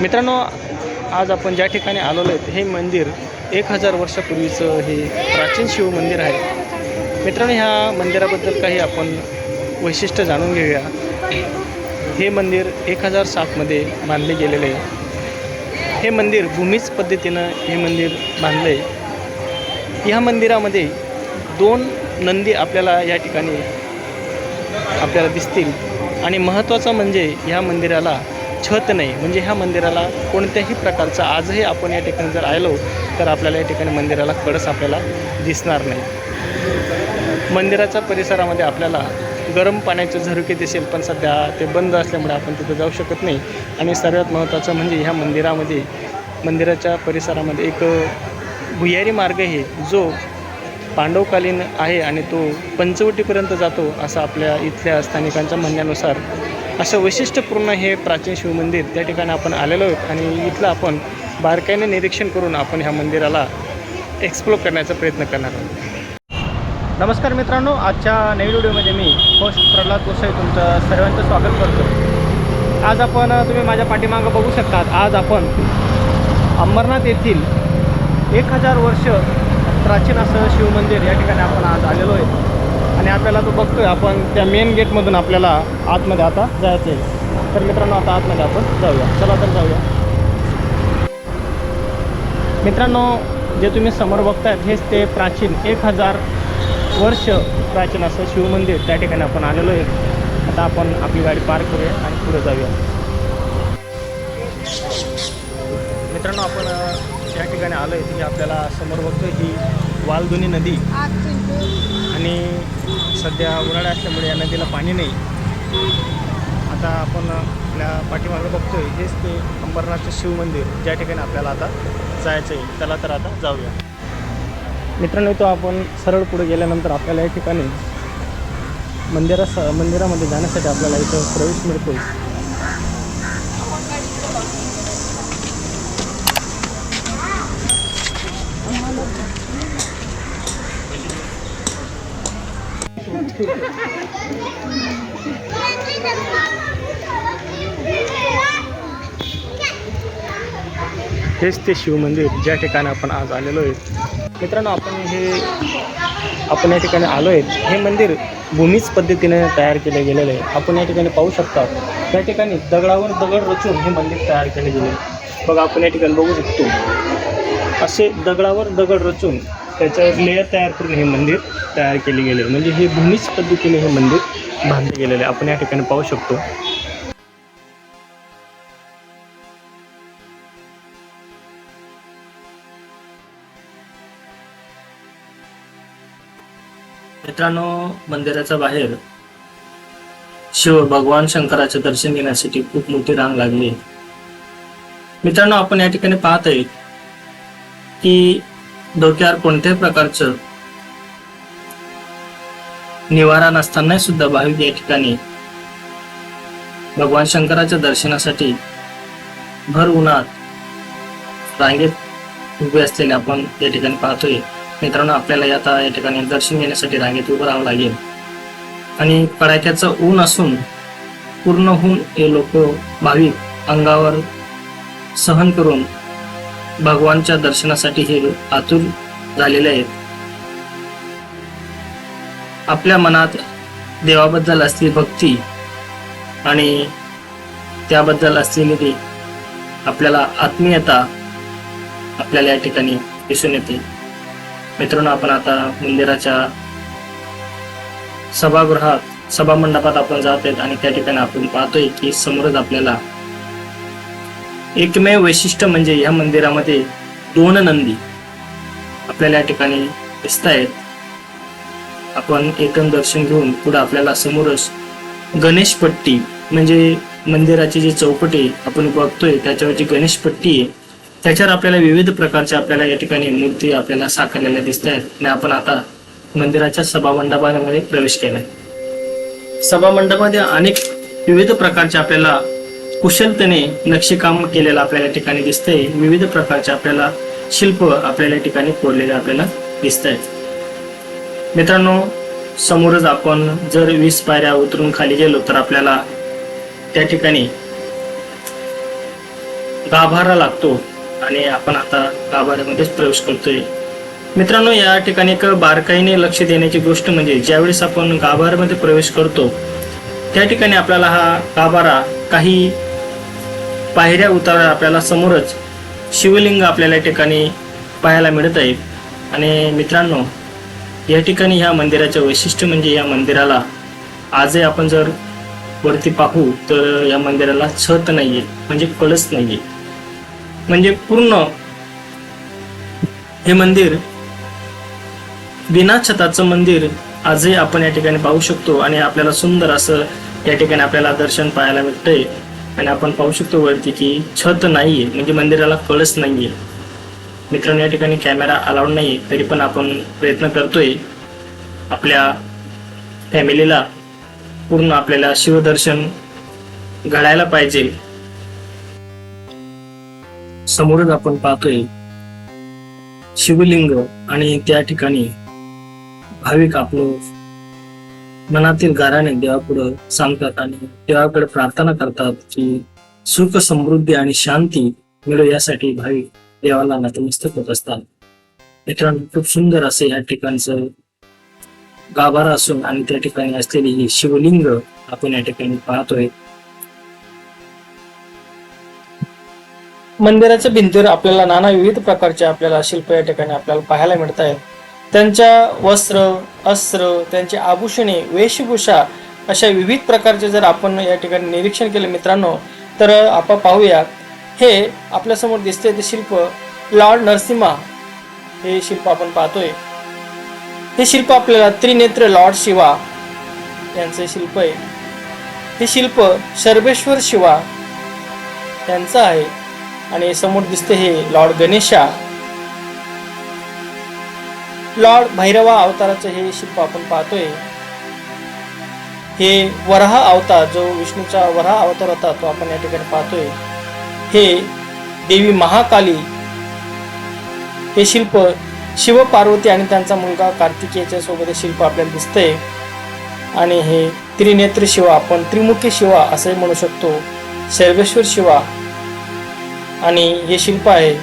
मित्रांनो आज आपण ज्या ठिकाणी आलेलो आहेत हे मंदिर एक हजार वर्षापूर्वीचं हे प्राचीन शिवमंदिर आहे. मित्रांनो ह्या मंदिराबद्दल काही आपण वैशिष्ट्य जाणून घेऊया. हे मंदिर एक हजार सातमध्ये बांधले गेलेले आहे. हे मंदिर भूमीच पद्धतीनं हे मंदिर बांधलं आहे ह्या मंदिरामध्ये दोन नंदी आपल्याला या ठिकाणी आपल्याला दिसतील. आणि महत्त्वाचं म्हणजे ह्या मंदिराला छत नाही म्हणजे ह्या मंदिराला कोणत्याही प्रकारचं आजही आपण या ठिकाणी जर आलो तर आपल्याला या ठिकाणी मंदिराला कळस आपल्याला दिसणार नाही. मंदिराच्या परिसरामध्ये आपल्याला गरम पाण्याचे झरोके दिसेल पण सध्या ते बंद असल्यामुळे आपण तिथं जाऊ शकत नाही. आणि सर्वात महत्त्वाचं म्हणजे ह्या मंदिरामध्ये मंदिराच्या परिसरामध्ये एक भुयारी मार्ग आहे जो पांडवकालीन आहे आणि तो पंचवटीपर्यंत जातो असं आपल्या इथल्या स्थानिकांच्या म्हणण्यानुसार असं वैशिष्ट्यपूर्ण हे प्राचीन शिवमंदिर त्या ठिकाणी आपण आलेलो आहोत आणि इथलं आपण बारकाईने निरीक्षण करून आपण ह्या मंदिराला एक्सप्लोर करण्याचा प्रयत्न करणार आहोत. नमस्कार मित्रांनो आजच्या नवीन व्हिडिओमध्ये मी होस्ट प्रल्हाद गोसाई तुमचं सर्वांचं स्वागत करतो. आज आपण तुम्ही माझ्या पाठीमागं बघू शकतात आज आपण अंबरनाथ येथील एक हजार वर्ष प्राचीन असं शिवमंदिर या ठिकाणी आपण आज आलेलो आहे. आणि आपल्याला तो बघतोय. आपण त्या मेन गेटमधून आपल्याला आतमध्ये आता जायचं आहे तर मित्रांनो आता आतमध्ये आपण जाऊया. चला तर जाऊया. मित्रांनो जे तुम्ही समोर बघतायत हेच ते प्राचीन एक हजार वर्ष प्राचीन असं शिवमंदिर त्या ठिकाणी आपण आलेलो आहे. आता आपण आपली गाडी पार्क करूया आणि पुढे जाऊया. मित्रांनो आपण अ, ज्या ठिकाणी आलो आहे ती आपल्याला समोर बघतोय ही वालधुनी नदी. आणि सध्या उन्हाळा असल्यामुळे या नदीला पाणी नाही. आता आपण आपल्या पाठीमागं बघतोय हेच ते अंबरनाथचं शिवमंदिर ज्या ठिकाणी आपल्याला आता जायचं आहे. त्याला तर आता जाऊया. मित्रांनो तो आपण सरळ पुढे गेल्यानंतर आपल्याला या ठिकाणी मंदिरास मंदिरामध्ये जाण्यासाठी आपल्याला इथं प्रवेश मिळतो हेच ते शिवमंदिर ज्या ठिकाणी आपण आज आलेलो आहे. मित्रांनो आपण हे आपण या ठिकाणी आलो आहेत हे मंदिर भूमीच पद्धतीने तयार केले गेलेलं आहे. आपण या ठिकाणी पाहू शकता त्या ठिकाणी दगडावर दगड रचून हे मंदिर तयार केले गेले आहे. बघा आपण या ठिकाणी बघू शकतो. असे दगडावर दगड रचून त्याच्यावर लेअर तयार करून हे मंदिर तयार केले गेले आहे. म्हणजे हे भूमीच पद्धतीने हे मंदिर बांधले गेलेले आहे. आपण या ठिकाणी पाहू शकतो. मित्रांनो मंदिराच्या बाहेर शिव भगवान शंकराचे दर्शन घेण्यासाठी खूप मोठी रांग लागली मित्रांनो आपण या ठिकाणी पाहत आहे की डोक्यावर कोणत्याही प्रकारचं निवारा नसताना सुद्धा भाविक या ठिकाणी भगवान शंकराच्या दर्शनासाठी भर उन्हात रांगेत उभे असलेले आपण या ठिकाणी पाहतोय. मित्रांनो आपल्याला आता या ठिकाणी दर्शन घेण्यासाठी रांगेत उभं राहावं लागेल. आणि कडाक्याचं ऊन असून पूर्ण होऊन हे लोक भाविक अंगावर सहन करून भगवानच्या दर्शनासाठी हे आतुर झालेले आहेत. आपल्या मनात देवाबद्दल असलेली भक्ती आणि त्याबद्दल असलेली ती आपल्याला आत्मीयता आपल्याला या ठिकाणी दिसून येते. मित्रांनो आपण आता मंदिराच्या सभागृहात सभा मंडपात आपण जात आहेत आणि त्या ठिकाणी आपण पाहतोय की समोरच आपल्याला एकमेव वैशिष्ट्य म्हणजे या मंदिरामध्ये दोन नंदी आपल्याला या ठिकाणी दिसत आहेत. आपण एकदम दर्शन घेऊन पुढे आपल्याला समोरच गणेश पट्टी म्हणजे मंदिराची जी चौकटी आपण बघतोय त्याच्यावरची गणेश पट्टी आहे. त्याच्यावर आपल्याला विविध प्रकारच्या आपल्याला या ठिकाणी मूर्ती आपल्याला साकारलेल्या दिसत आहेत आणि आपण आता मंदिराच्या सभामंडपामध्ये प्रवेश केलाय. सभामंडपामध्ये अनेक विविध प्रकारचे आपल्याला कुशलतेने नक्षीकाम केलेलं आपल्याला ठिकाणी दिसतंय. विविध प्रकारचे आपल्याला शिल्प आपल्याला या ठिकाणी कोरलेले आपल्याला दिसत आहेत मित्रांनो समोरच आपण जर वीस पायऱ्या उतरून खाली गेलो तर आपल्याला त्या ठिकाणी गाभारा लागतो. आणि आपण आता गाभाऱ्यामध्येच प्रवेश करतोय. मित्रांनो या ठिकाणी एक बारकाईने लक्ष देण्याची गोष्ट म्हणजे ज्यावेळेस आपण गाभाऱ्यामध्ये प्रवेश करतो त्या ठिकाणी आपल्याला हा गाभारा काही पायऱ्या उतारा आपल्याला समोरच शिवलिंग आपल्याला या ठिकाणी पाहायला मिळत आहे. आणि मित्रांनो या ठिकाणी ह्या मंदिराचं वैशिष्ट्य म्हणजे या मंदिराला आजही आपण जर वरती पाहू तर या मंदिराला छत नाहीये म्हणजे कळस नाहीये. म्हणजे पूर्ण हे मंदिर बिना छताचं मंदिर आजही आपण या ठिकाणी पाहू शकतो आणि आपल्याला सुंदर असं या ठिकाणी आपल्याला दर्शन पाहायला मिळतंय. आणि आपण पाहू शकतो वरती की छत नाहीये म्हणजे मंदिराला कळस नाहीये. मित्रांनो या ठिकाणी कॅमेरा अलाउड नाही तरी पण आपण प्रयत्न करतोय आपल्या फॅमिलीला पूर्ण आपल्याला शिवदर्शन घडायला पाहिजे. समोरच आपण पाहतोय शिवलिंग आणि त्या ठिकाणी भाविक आपलं मनातील गाराने देवापुढं सांगतात आणि देवाकडे प्रार्थना करतात की सुख समृद्धी आणि शांती मिळो यासाठी भाविक देवाला नतमस्तक होत असतात. मित्रांनो खूप सुंदर असे या ठिकाणचं गाभारा असून आणि त्या ठिकाणी असलेली ही शिवलिंग आपण या ठिकाणी पाहतोय. मंदिराच्या भिंतीवर आपल्याला नाना विविध प्रकारचे आपल्याला शिल्प या ठिकाणी आपल्याला पाहायला मिळत आहेत. त्यांच्या वस्त्र अस्त्र त्यांची आभूषणे वेशभूषा अशा विविध प्रकारचे जर आपण या ठिकाणी निरीक्षण केले मित्रांनो तर आपण पाहूया. हे आपल्यासमोर दिसते ते शिल्प लॉर्ड नरसिम्हा हे शिल्प आपण पाहतोय. हे शिल्प आपल्याला त्रिनेत्र लॉर्ड शिवा यांचे शिल्प आहे. हे शिल्प सर्वेश्वर शिवा यांचं आहे. आणि समोर दिसते हे लॉर्ड गणेशा. लॉर्ड भैरवा अवताराचं हे शिल्प आपण पाहतोय. हे वराह अवतार जो विष्णूचा वराह अवतार होता तो आपण या ठिकाणी पाहतोय. हे देवी महाकाली हे शिल्प शिव पार्वती आणि त्यांचा मुलगा कार्तिकेयच्या सोबत हे शिल्प आपल्याला दिसतंय. आणि हे त्रिनेत्र शिवा आपण त्रिमुखी शिवा असंही म्हणू शकतो. सर्वेश्वर शिवा आणि हे शिल्प आहे.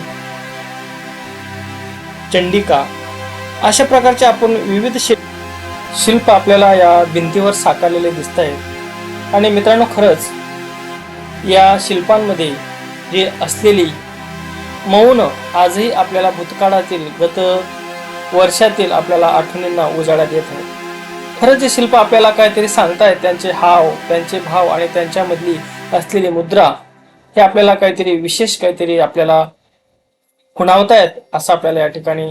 चंडिका. अशा प्रकारचे आपण विविध शिल्प शिल्प आपल्याला या भिंतीवर साकारलेले दिसत आहेत आणि मित्रांनो खरंच या शिल्पांमध्ये जे असलेली मौन आजही आपल्याला भूतकाळातील गत वर्षातील आपल्याला आठवणींना उजाळा देत आहे. खरंच जे शिल्प आपल्याला काहीतरी सांगतायत त्यांचे हाव त्यांचे भाव आणि त्यांच्यामधली असलेली मुद्रा हे आपल्याला काहीतरी विशेष काहीतरी आपल्याला खुणावतायत असं आपल्याला या ठिकाणी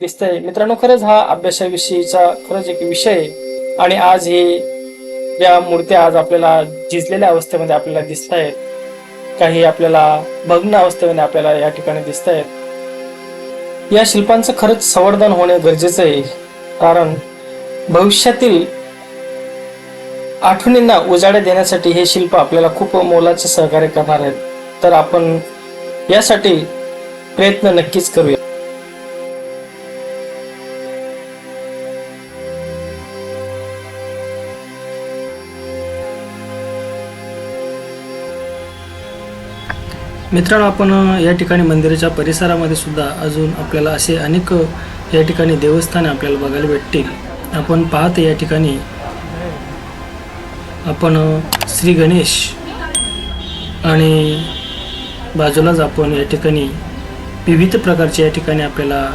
दिसतंय. मित्रांनो खरंच हा अभ्यासाविषयीचा खरंच एक विषय आहे आणि आज हे या मूर्त्या आज आपल्याला झिजलेल्या अवस्थेमध्ये आपल्याला दिसत आहेत काही आपल्याला भग्न अवस्थेमध्ये आपल्याला या ठिकाणी दिसत आहेत या शिल्पांचं खरंच संवर्धन होणे गरजेचं आहे. कारण भविष्यातील आठवणींना उजाड्या देण्यासाठी हे शिल्प आपल्याला खूप मोलाचे सहकार्य करणार आहेत. तर आपण यासाठी प्रयत्न नक्कीच करूया. मित्रांनो आपण या ठिकाणी मंदिराच्या परिसरामध्ये सुद्धा अजून आपल्याला असे अनेक या ठिकाणी देवस्थाने आपल्याला बघायला भेटतील. आपण पाहत या ठिकाणी आपण श्री गणेश आणि बाजूलाच आपण या ठिकाणी विविध प्रकारचे या ठिकाणी आपल्याला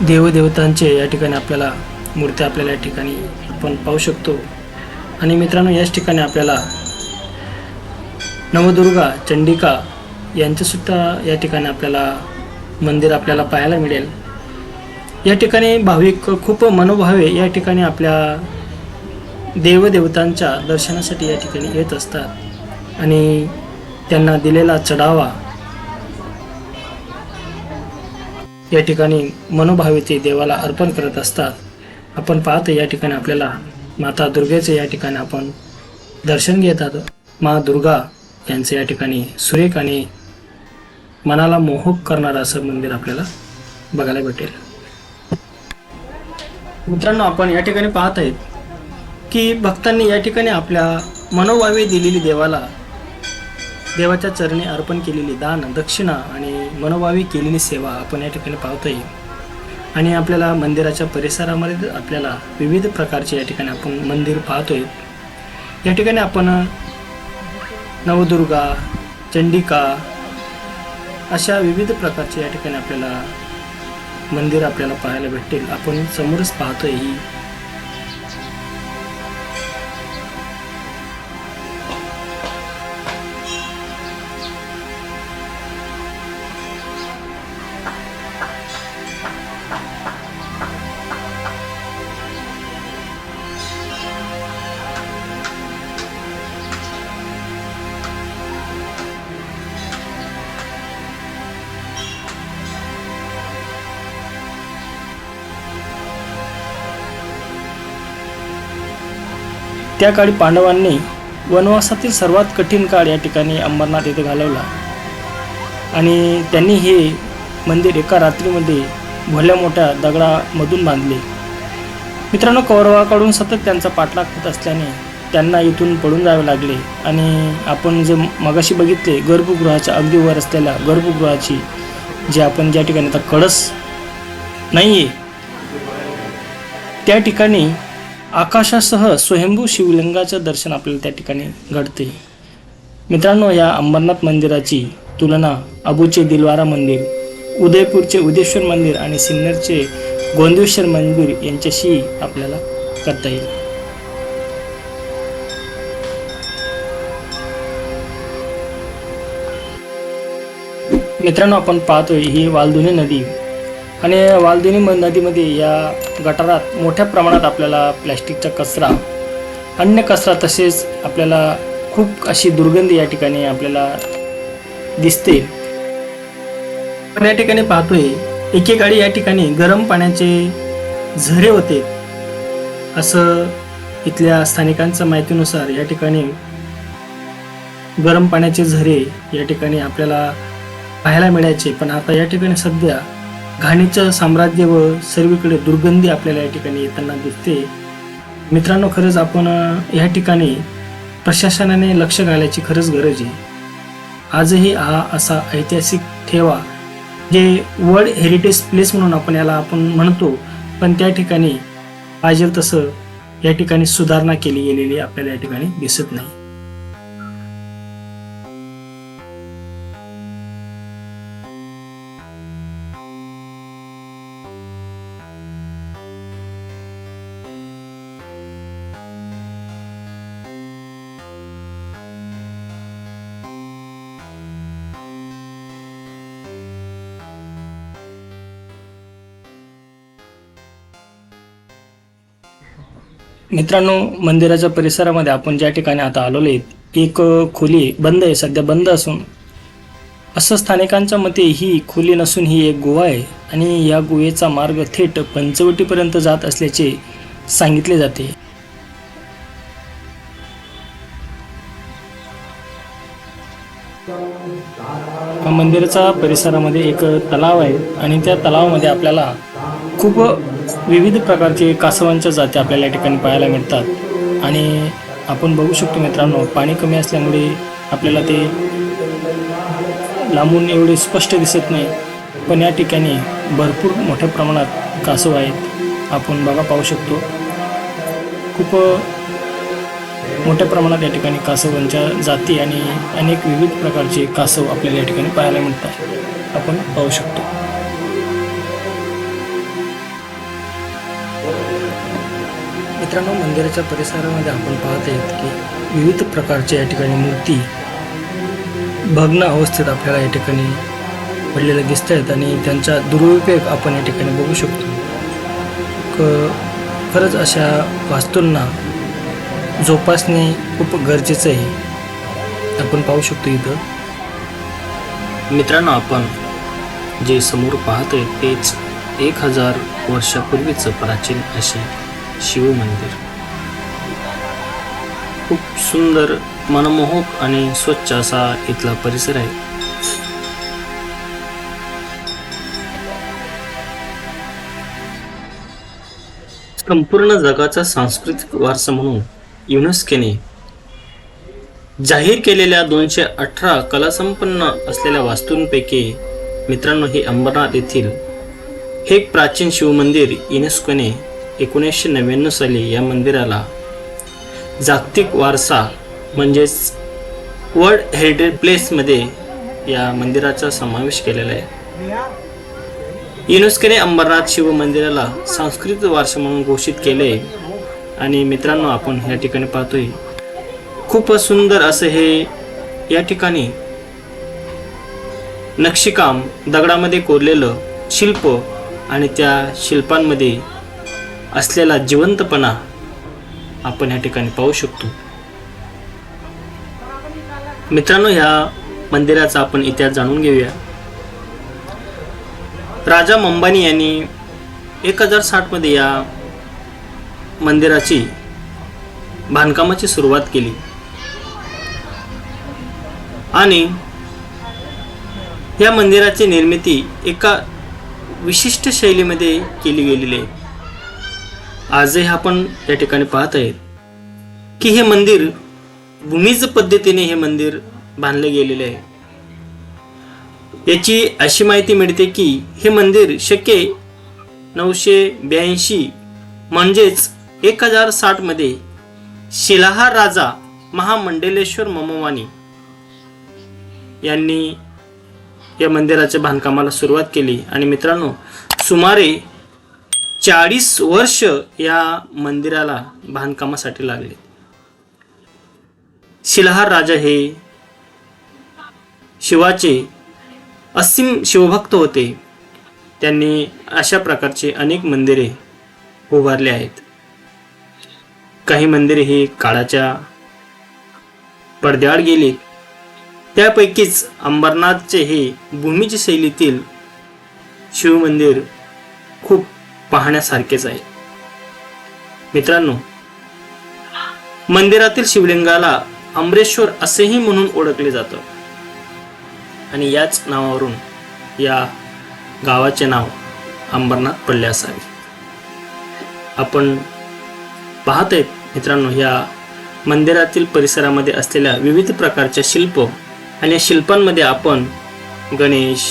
देवदेवतांचे या ठिकाणी आपल्याला मूर्त्या आपल्याला या ठिकाणी आपण पाहू शकतो. आणि मित्रांनो याच ठिकाणी आपल्याला नवदुर्गा चंडिका यांच्यासुद्धा या ठिकाणी आपल्याला मंदिर आपल्याला पाहायला मिळेल. या ठिकाणी भाविक खूप मनोभावे या ठिकाणी आपल्या देवदेवतांच्या दर्शनासाठी या ठिकाणी येत असतात. आणि त्यांना दिलेला चढावा. या ठिकाणी मनोभावे ते देवाला अर्पण करत असतात. आपण पाहतो या ठिकाणी आपल्याला माता दुर्गेचे या ठिकाणी आपण दर्शन घेतात. मा दुर्गा यांचं या ठिकाणी सुरेख आणि मनाला मोहक करणारं असं मंदिर आपल्याला बघायला भेटेल. मित्रांनो आपण या ठिकाणी पाहत आहेत की भक्तांनी या ठिकाणी आपल्या मनोभावे दिलेली देवाला देवाच्या चरणी अर्पण केलेली दान दक्षिणा आणि मनोभावी केलेली सेवा आपण या ठिकाणी पाहता येईल आणि आपल्याला मंदिराच्या परिसरामध्ये आपल्याला विविध प्रकारचे या ठिकाणी आपण मंदिर पाहतोय. या ठिकाणी आपण नवदुर्गा चंडिका अशा विविध प्रकारचे या ठिकाणी आपल्याला मंदिर आपल्याला पाहायला भेटेल आपण समोरच पाहतोय ही त्या काळी पांडवांनी वनवासातील सर्वात कठीण काळ या ठिकाणी अंबरनाथ येथे घालवला. आणि त्यांनी हे मंदिर एका रात्रीमध्ये भल्या मोठ्या दगडामधून बांधले. मित्रांनो कौरवाकडून सतत त्यांचा पाठलाग होत असल्याने त्यांना इथून पडून जावे लागले आणि आपण जे मगाशी बघितले गर्भगृहाच्या अगदी वर असलेल्या गर्भगृहाची जे आपण ज्या ठिकाणी आता कळस नाही आहे त्या ठिकाणी आकाशासह स्वयंभू शिवलिंगाचं दर्शन आपल्याला त्या ठिकाणी घडते. मित्रांनो या अंबरनाथ मंदिराची तुलना अबूचे दिलवारा मंदिर उदयपूरचे उदेश्वर मंदिर आणि सिन्नरचे गोंदेश्वर मंदिर यांच्याशी आपल्याला करता येईल. मित्रांनो आपण पाहतोय ही वालधुनी नदी आणि वालदिनी नदीमध्ये या गटारात मोठ्या प्रमाणात आपल्याला प्लॅस्टिकचा कचरा अन्य कचरा तसेच आपल्याला खूप अशी दुर्गंधी या ठिकाणी आपल्याला दिसते. पण या ठिकाणी पाहतोय एकेकाळी या ठिकाणी गरम पाण्याचे झरे होते. असं इथल्या स्थानिकांच्या माहितीनुसार या ठिकाणी गरम पाण्याचे झरे या ठिकाणी आपल्याला पाहायला मिळायचे. पण आता या ठिकाणी सध्या घाणीचं साम्राज्य व सर्वीकडे दुर्गंधी आपल्याला या ठिकाणी येताना दिसते. मित्रांनो खरंच आपण या ठिकाणी प्रशासनाने लक्ष घालायची खरंच गरज आहे. आजही हा असा ऐतिहासिक ठेवा जे वर्ल्ड हेरिटेज प्लेस म्हणून आपण याला आपण म्हणतो पण त्या ठिकाणी पाहिजे तसं या ठिकाणी सुधारणा केली गेलेली आपल्याला या ठिकाणी दिसत नाही. मित्रांनो मंदिराच्या परिसरामध्ये आपण ज्या ठिकाणी आता आलेलो आहेत एक खोली बंद आहे सध्या बंद असून. असं स्थानिकांच्या मते ही खोली नसून ही एक गुहा आहे आणि या गुहेचा मार्ग थेट पंचवटीपर्यंत जात असल्याचे सांगितले जाते. मंदिराच्या परिसरामध्ये एक तलाव आहे आणि त्या तलावामध्ये आपल्याला खूप विविध प्रकारचे कासवांच्या जाती आपल्याला या ठिकाणी पाहायला मिळतात. आणि आपण बघू शकतो मित्रांनो पाणी कमी असल्यामुळे आपल्याला ते लांबून एवढे स्पष्ट दिसत नाही. पण या ठिकाणी भरपूर मोठ्या प्रमाणात कासव आहेत. आपण बघा पाहू शकतो. खूप मोठ्या प्रमाणात या ठिकाणी कासवांच्या जाती आणि अनेक विविध प्रकारचे कासव आपल्याला या ठिकाणी पाहायला मिळतात. आपण पाहू शकतो. मित्रांनो मंदिराच्या परिसरामध्ये आपण पाहत आहेत की विविध प्रकारच्या या ठिकाणी मूर्ती भग्न अवस्थेत आपल्याला या ठिकाणी पडलेल्या दिसत आहेत आणि त्यांचा दुरुपयोग आपण या ठिकाणी बघू शकतो. क खरंच अशा वास्तूंना जोपासणे खूप गरजेचं आहे. आपण पाहू शकतो इथं. मित्रांनो आपण जे समोर पाहतोय तेच एक हजार वर्षापूर्वीचं प्राचीन असे शिवमंदिर खूप सुंदर मनमोहक आणि स्वच्छ असा इथला परिसर आहे. संपूर्ण जगाचा सांस्कृतिक वारसा म्हणून युनेस्कोने जाहीर केलेल्या दोनशे अठरा कलासंपन्न असलेल्या वास्तूंपैकी मित्रांनो हे अंबरनाथ येथील हे प्राचीन शिवमंदिर युनेस्कोने एकोणीसशे नव्याण्णव साली या मंदिराला जागतिक वारसा म्हणजेच वर्ल्ड हेरिटेज प्लेसमध्ये या मंदिराचा समावेश केलेला आहे. युनेस्कोने अंबरनाथ शिव मंदिराला सांस्कृतिक वारसा म्हणून घोषित केले आणि मित्रांनो आपण या ठिकाणी पाहतोय खूपच सुंदर असं हे या ठिकाणी नक्षीकाम दगडामध्ये कोरलेलं शिल्प आणि त्या शिल्पांमध्ये असलेला जिवंतपणा आपण या ठिकाणी पाहू शकतो. मित्रांनो ह्या मंदिराचा आपण इतिहास जाणून घेऊया. राजा मंबानी यांनी एक हजार साठमध्ये या मंदिराची बांधकामाची सुरुवात केली. आणि या मंदिराची निर्मिती एका विशिष्ट शैलीमध्ये केली गेलेली आहे. आजही आपण या ठिकाणी पाहत आहेत की हे मंदिर भूमीज पद्धतीने हे मंदिर बांधले गेलेले आहे. याची अशी माहिती मिळते की हे मंदिर शके नऊशे ब्याऐंशी म्हणजेच एक हजार साठमध्ये शिलाहार राजा महामंडलेश्वर ममवानी यांनी या मंदिराच्या बांधकामाला सुरुवात केली. आणि मित्रांनो सुमारे चाळीस वर्ष या मंदिराला बांधकामासाठी लागले. शिलाहार राजा हे शिवाचे असीम शिवभक्त होते. त्यांनी अशा प्रकारचे अनेक मंदिरे उभारले आहेत. काही मंदिरे ही काळाच्या पडद्याआड गेली. त्यापैकीच अंबरनाथचे हे भूमीच्या शैलीतील शिवमंदिर पाहण्यासारखेच आहे. मित्रांनो मंदिरातील शिवलिंगाला अमरेश्वर असेही म्हणून ओळखले जातं. आणि याच नावावरून या गावाचे नाव अंबरनाथ पडले असावे आपण पाहत आहेत मित्रांनो या मंदिरातील परिसरामध्ये असलेल्या विविध प्रकारच्या शिल्प आणि या शिल्पांमध्ये आपण गणेश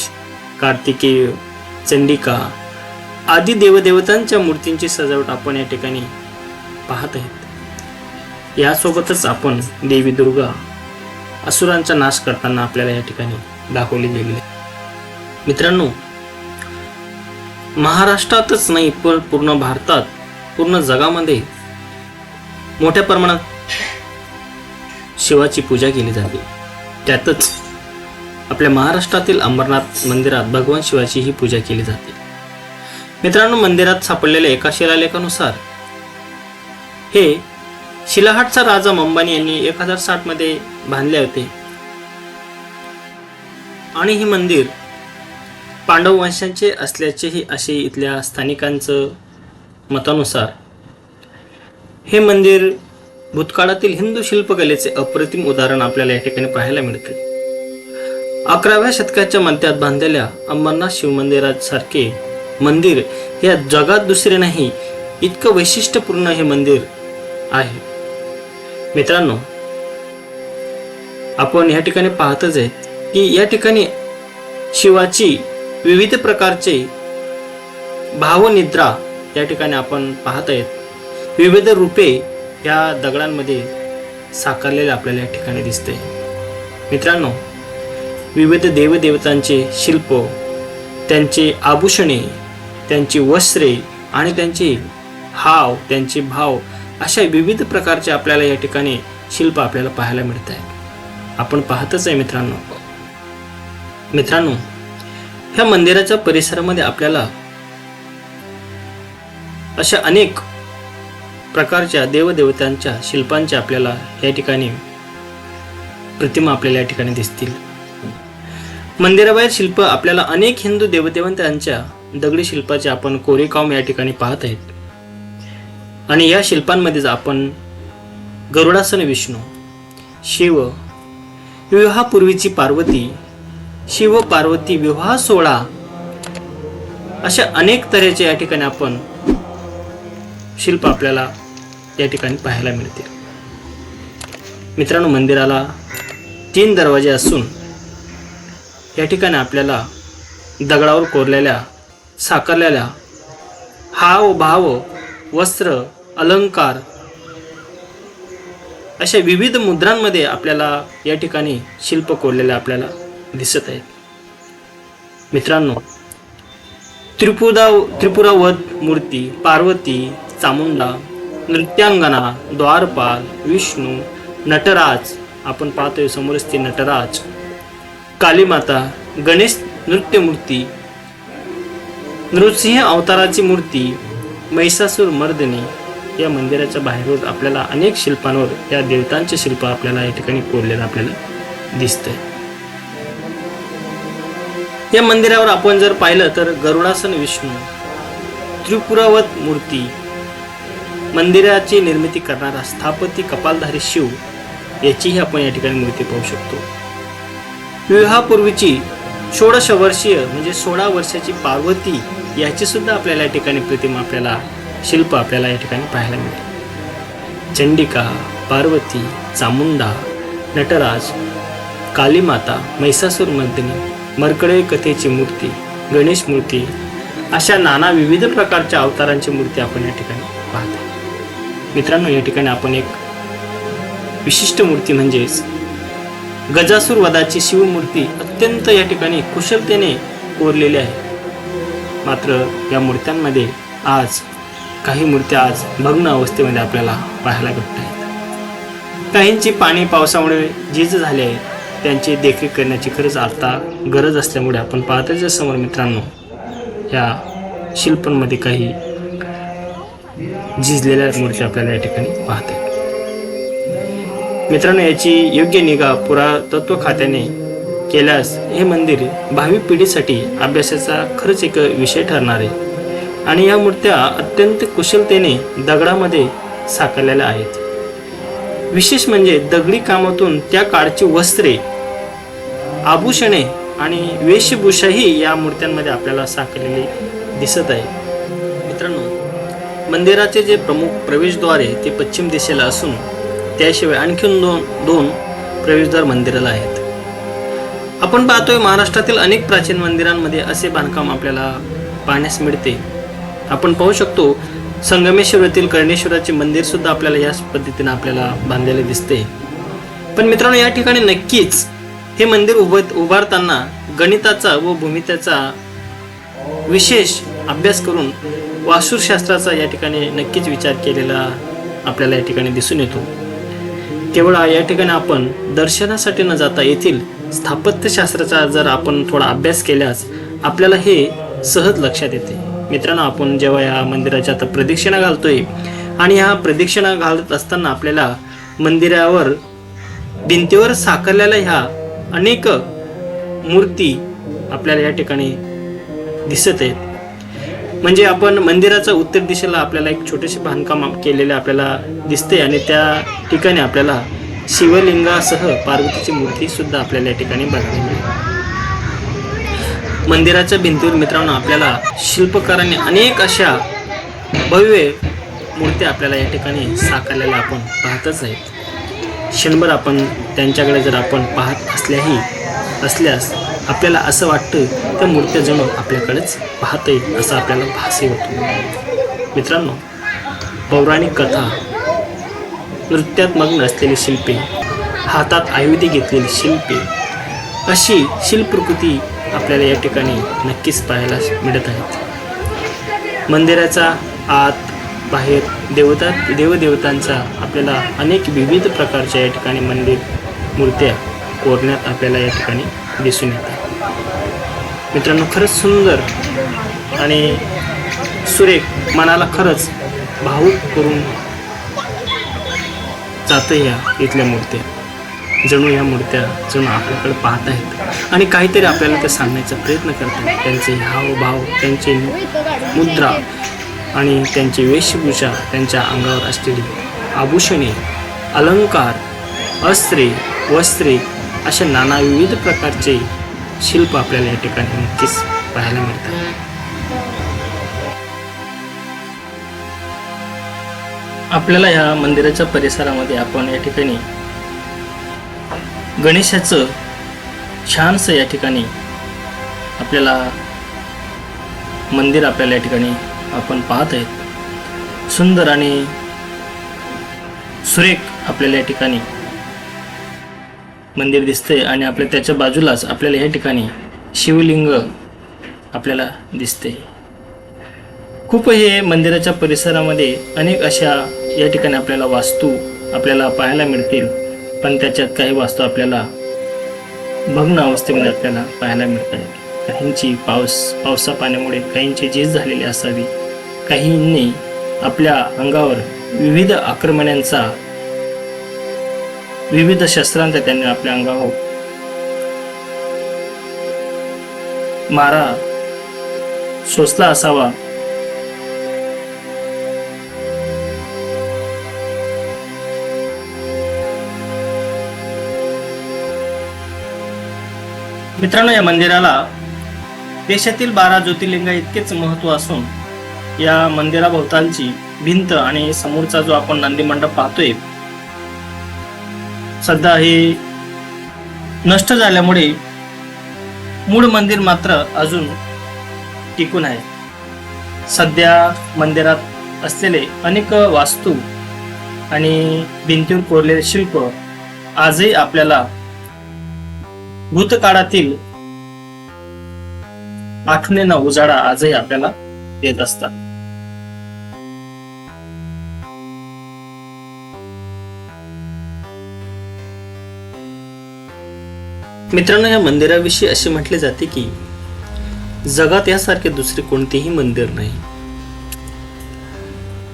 कार्तिकेय चंडिका आदी देवदेवतांच्या मूर्तींची सजावट आपण या ठिकाणी पाहत आहेत. यासोबतच आपण देवी दुर्गा असुरांचा नाश करताना आपल्याला या ठिकाणी दाखवली गेली आहे. मित्रांनो महाराष्ट्रातच नाही पण पूर्ण भारतात पूर्ण जगामध्ये मोठ्या प्रमाणात शिवाची पूजा केली जाते. त्यातच आपल्या महाराष्ट्रातील अंबरनाथ मंदिरात भगवान शिवाची ही पूजा केली जाते. मित्रांनो मंदिरात सापडलेल्या एका शिलालेखानुसार हे शिलाहाटचा राजा मंबानी यांनी एक हजार साठमध्ये बांधले होते. आणि हे मंदिर पांडव वंशांचे असल्याचेही असे इथल्या स्थानिकांचं मतानुसार हे मंदिर भूतकाळातील हिंदू शिल्पकलेचे अप्रतिम उदाहरण आपल्याला या ठिकाणी पाहायला मिळते. अकराव्या शतकाच्या मध्यात बांधलेल्या अंबरनाथ शिवमंदिरासारखे मंदिर या जगात दुसरे नाही इतकं वैशिष्ट्यपूर्ण हे मंदिर आहे. मित्रांनो आपण या ठिकाणी पाहतच आहे की या ठिकाणी शिवाची विविध प्रकारचे भावनिद्रा या ठिकाणी आपण पाहत आहेत. विविध रूपे या दगडांमध्ये साकारलेले आपल्याला या ठिकाणी दिसते. मित्रांनो विविध देवदेवतांचे शिल्प त्यांचे आभूषणे त्यांची वस्त्रे आणि त्यांची हाव त्यांचे भाव अशा विविध प्रकारचे आपल्याला या ठिकाणी शिल्प आपल्याला पाहायला मिळत आहे आपण पाहतच आहे मित्रांनो. मित्रांनो ह्या मंदिराच्या परिसरामध्ये आपल्याला अशा अनेक प्रकारच्या देवदेवतांच्या शिल्पांच्या आपल्याला या ठिकाणी प्रतिमा आपल्याला या ठिकाणी दिसतील. मंदिराबाहेर शिल्प आपल्याला अनेक हिंदू देवदेवतांच्या दगडी शिल्पाचे आपण कोरीकाम या ठिकाणी पाहत आहेत. आणि या शिल्पांमध्येच आपण गरुडासन विष्णू शिव विवाहापूर्वीची पार्वती शिव पार्वती विवाह सोहळा अशा अनेक तऱ्हेचे या ठिकाणी आपण शिल्प आपल्याला या ठिकाणी पाहायला मिळते. मित्रांनो मंदिराला तीन दरवाजे असून या ठिकाणी आपल्याला दगडावर कोरलेल्या साकारलेल्या हाव भाव वस्त्र अलंकार अशा विविध मुद्रांमध्ये आपल्याला या ठिकाणी शिल्प कोरलेले आपल्याला दिसत आहेत. मित्रांनो त्रिपुदा त्रिपुरावत मूर्ती पार्वती चामुंडा नृत्यांगना द्वारपाल विष्णू नटराज आपण पाहतोय समोरच ती नटराज कालीमाता गणेश नृत्यमूर्ती नृसिंह अवताराची मूर्ती महिषासूर मर्दिनी या मंदिराच्या बाहेरून आपल्याला अनेक शिल्पांवर या देवतांचे शिल्प आपल्याला या ठिकाणी कोरलेलं आपल्याला दिसतंय. या मंदिरावर आपण जर पाहिलं तर गरुडासन विष्णू त्रिपुरावत मूर्ती मंदिराची निर्मिती करणारा स्थापती कपालधारी शिव याचीही आपण या ठिकाणी मूर्ती पाहू शकतो. विवाहापूर्वीची षोडश वर्षीय म्हणजे सोळा वर्षाची पार्वती याची सुद्धा आपल्याला या ठिकाणी प्रतिमा आपल्याला शिल्प आपल्याला या ठिकाणी पाहायला मिळेल. चंडिका पार्वती चामुंडा नटराज कालीमाता महिषासूर मर्दिनी मरकडे कथेची मूर्ती गणेश मूर्ती अशा नाना विविध प्रकारच्या अवतारांची मूर्ती आपण या ठिकाणी पाहतो. मित्रांनो या ठिकाणी आपण एक विशिष्ट मूर्ती म्हणजेच गजासूर वधाची शिवमूर्ती अत्यंत या ठिकाणी कुशलतेने कोरलेली आहे. मात्र या मूर्त्यांमध्ये आज काही मूर्त्या आज भग्न अवस्थेमध्ये आपल्याला पाहायला भेटत आहेत. काहींची पाणी पावसामुळे झीज झाली आहे. त्यांची देखरेख करण्याची खरंच आता गरज असल्यामुळे आपण पाहताच्या समोर मित्रांनो या शिल्पांमध्ये काही झिजलेल्या मूर्त्या आपल्याला या ठिकाणी पाहता मित्रांनो याची योग्य निगा पुरातत्व खात्याने केल्यास हे मंदिर भावी पिढीसाठी अभ्यासाचा खरंच एक विषय ठरणार आहे. आणि या मूर्त्या अत्यंत कुशलतेने दगडामध्ये साकारलेल्या आहेत. विशेष म्हणजे दगडी कामातून त्या काळची वस्त्रे आभूषणे आणि वेशभूषाही या मूर्त्यांमध्ये आपल्याला साकारलेली दिसत आहे. मित्रांनो मंदिराचे जे प्रमुख प्रवेशद्वार आहे ते पश्चिम दिशेला असून त्याशिवाय आणखीन दोन दोन प्रवेशद्वार मंदिराला आहेत. आपण पाहतोय महाराष्ट्रातील अनेक प्राचीन मंदिरांमध्ये असे बांधकाम आपल्याला पाहण्यास मिळते. आपण पाहू शकतो संगमेश्वरातील कर्णेश्वराचे मंदिर सुद्धा आपल्याला याच पद्धतीने आपल्याला बांधलेले दिसते. पण मित्रांनो या ठिकाणी नक्कीच हे मंदिर उभ उभारताना गणिताचा व भूमितेचा विशेष अभ्यास करून वास्तुशास्त्राचा या ठिकाणी नक्कीच विचार केलेला आपल्याला या ठिकाणी दिसून येतो. केवळ या ठिकाणी आपण दर्शनासाठी न जाता येथील स्थापत्यशास्त्राचा जर आपण थोडा अभ्यास केल्यास आपल्याला हे सहज लक्षात येते. मित्रांनो आपण जेव्हा या मंदिराच्या आता प्रदक्षिणा घालतोय आणि ह्या प्रदक्षिणा घालत असताना आपल्याला मंदिरावर भिंतीवर साकारलेल्या ह्या अनेक मूर्ती आपल्याला या ठिकाणी दिसत आहेत. म्हणजे आपण मंदिराच्या उत्तर दिशेला आपल्याला एक छोटेसे बांधकाम केलेले आपल्याला दिसते आणि त्या ठिकाणी आपल्याला शिवलिंगासह पार्वतीची मूर्ती सुद्धा आपल्याला या ठिकाणी बघायला मिळेल. मंदिराच्या भिंतीवर मित्रांनो आपल्याला शिल्पकारांनी अनेक अशा भव्य मूर्त्या आपल्याला या ठिकाणी साकारलेल्या आपण पाहतच आहेत. क्षणभर आपण त्यांच्याकडे जर आपण पाहत असल्याही असल्यास आपल्याला असं वाटतं त्या मूर्त्या जणू आपल्याकडेच पाहते असं आपल्याला भासे होतो. मित्रांनो पौराणिक कथा नृत्यात मग्न असलेली शिल्पे हातात आयुधे घेतलेली शिल्पे अशी शिल्पकृती आपल्याला या ठिकाणी नक्कीच पाहायला मिळत आहेत. मंदिराचा आत बाहेर देवता देवदेवतांचा आपल्याला अनेक विविध प्रकारच्या या ठिकाणी मंदिर मूर्त्या कोरण्यात आपल्याला या ठिकाणी दिसून येतात. मित्रांनो खरंच सुंदर आणि सुरेख मनाला खरंच भावूक करून जातं या इथल्या मूर्त्या. जणू या मूर्त्या जणू आपल्याकडे पाहत आहेत. आणि काहीतरी आपल्याला ते सांगण्याचा प्रयत्न करतात. त्यांचे हावभाव त्यांचे मुद्रा आणि त्यांची वेशभूषा त्यांच्या अंगावर असलेली आभूषणे अलंकार अस्त्रे वस्त्रे अशा नाना विविध प्रकारचे शिल्प आपल्याला या ठिकाणी नक्कीच पाहायला मिळतात. आपल्याला या मंदिराच्या परिसरामध्ये आपण या ठिकाणी गणेशाचं छानसं या ठिकाणी आपल्याला मंदिर आपल्याला या ठिकाणी आपण पाहत आहेत. सुंदर आणि सुरेख आपल्याला या ठिकाणी मंदिर दिसतंय आणि आपल्या त्याच्या बाजूलाच आपल्याला या ठिकाणी शिवलिंग आपल्याला दिसते खूप हे मंदिराच्या परिसरामध्ये अनेक अशा या ठिकाणी आपल्याला वास्तू आपल्याला पाहायला मिळतील. पण त्याच्यात काही वास्तू आपल्याला भग्न अवस्थेमध्ये आपल्याला पाहायला मिळतात. काहींची पाऊस पावसा पाण्यामुळे काहींची झीज झालेली असावी. काहींनी आपल्या अंगावर विविध आक्रमणांचा विविध शस्त्रांचा त्यांनी आपल्या अंगावर हो- मारा सोसला असावा. मित्रांनो या मंदिराला देशातील बारा ज्योतिर्लिंग इतकेच महत्त्व असून या मंदिराभोवतालची भिंत आणि समोरचा जो आपण नंदी मंडप पाहतोय सध्या हे नष्ट झाल्यामुळे मूळ मंदिर मात्र अजून टिकून आहे. सध्या मंदिरात असलेले अनेक वास्तू आणि भिंतीवर कोरलेले शिल्प आजही आपल्याला भूतकाळातील आठवणींना उजाडा आजही आपल्याला देत असतात. मित्रांनो या मंदिराविषयी असे म्हटले जाते की जगात यासारखे दुसरे कोणतेही मंदिर नाही.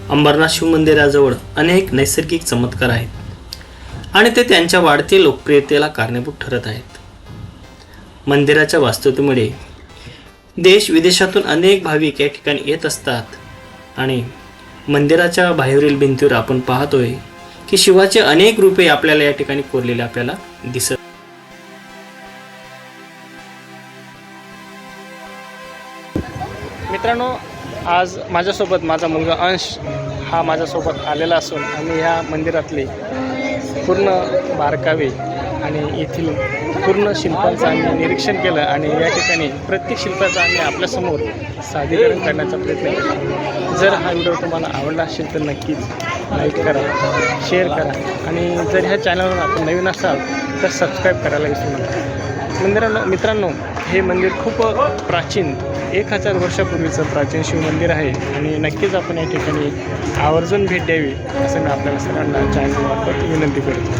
अंबरनाथ शिव मंदिराजवळ अनेक नैसर्गिक चमत्कार आहेत आणि ते त्यांच्या वाढती लोकप्रियतेला कारणीभूत ठरत आहेत. मंदिराच्या वास्तुतेमुळे देश विदेशातून अनेक भाविक या ठिकाणी येत असतात आणि मंदिराच्या बाहेरील भिंतीवर आपण पाहतोय की शिवाचे अनेक रूपे आपल्याला या ठिकाणी कोरलेले आपल्याला दिसत आज माझ्यासोबत माझा मुलगा अंश हा माझ्यासोबत आलेला असून आम्ही ह्या मंदिरातले पूर्ण बारकावे आणि येथील पूर्ण शिल्पांचं आम्ही निरीक्षण केलं आणि या ठिकाणी प्रत्येक शिल्पाचं आम्ही आपल्यासमोर सादरीकरण करण्याचा प्रयत्न केला. जर हा व्हिडिओ तुम्हाला आवडला असेल तर नक्कीच लाईक करा शेअर करा आणि जर ह्या चॅनलवर आपण नवीन असाल तर सबस्क्राईब करायला विसरू नका. मित्रांनो मित्रांनो हे मंदिर खूप प्राचीन एक हजार वर्षापूर्वीचं प्राचीन शिवमंदिर आहे. आणि नक्कीच आपण या ठिकाणी आवर्जून भेट द्यावी असं मी आपल्याला सगळ्यांना चॅनलमार्फत विनंती करतो.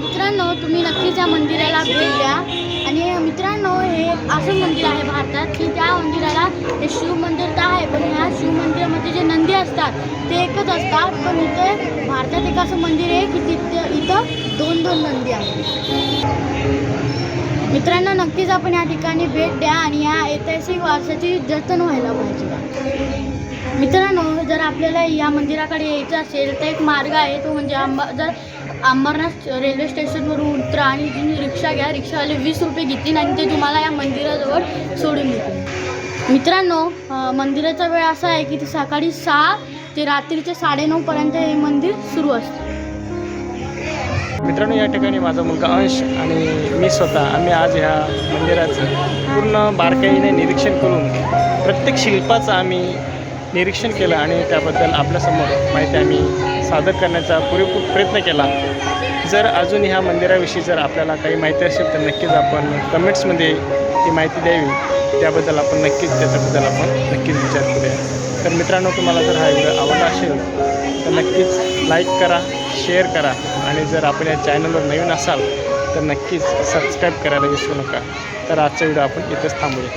मित्रांनो तुम्ही नक्कीच या मंदिराला भेट द्या. आणि मित्रांनो हे असं मंदिर आहे भारतात की त्या मंदिराला हे शिव मंदिर तर आहे पण ह्या शिव मंदिरामध्ये जे नंदी असतात ते एकच असतात. पण इथे भारतात एक असं मंदिर आहे की तिथे इथं दोन दोन नंदी आहेत. मित्रांनो नक्कीच आपण या ठिकाणी भेट द्या आणि या ऐतिहासिक वारसाची जतन व्हायला पाहिजे. मित्रांनो जर आपल्याला या मंदिराकडे यायचं असेल तर एक मार्ग आहे तो म्हणजे आंबा जर अंबरनाथ रेल्वे स्टेशनवरून उतरा आणि तुम्ही रिक्षा घ्या रिक्षावाले वीस रुपये घेतील आणि ते तुम्हाला या मंदिराजवळ सोडून देतील. मित्रांनो मंदिराचा वेळ असा आहे की ते सकाळी सहा ते रात्रीचे साडेनऊपर्यंत हे मंदिर सुरू असतं. मित्रांनो या ठिकाणी माझा मुलगा अंश आणि मी स्वतः आम्ही आज ह्या मंदिराचं पूर्ण बारकाईने निरीक्षण करून प्रत्येक शिल्पाचं आम्ही निरीक्षण केलं आणि त्याबद्दल आपल्यासमोर माहिती आम्ही सादर करण्याचा पुरेपूर प्रयत्न केला. जर अजून ह्या मंदिराविषयी जर आपल्याला काही माहिती असेल तर नक्कीच आपण कमेंट्समध्ये ती माहिती द्यावी. त्याबद्दल आपण नक्कीच त्याच्याबद्दल आपण नक्कीच विचार करूया. तर मित्रांनो तुम्हाला जर हा व्हिडिओ आवडला असेल तर नक्कीच लाईक करा. शेअर करा. आणि जर आपण या चॅनलवर नवीन असाल तर नक्कीच सबस्क्राईब करायला विसरू नका. तर आजचा व्हिडिओ आपण इथंच थांबूया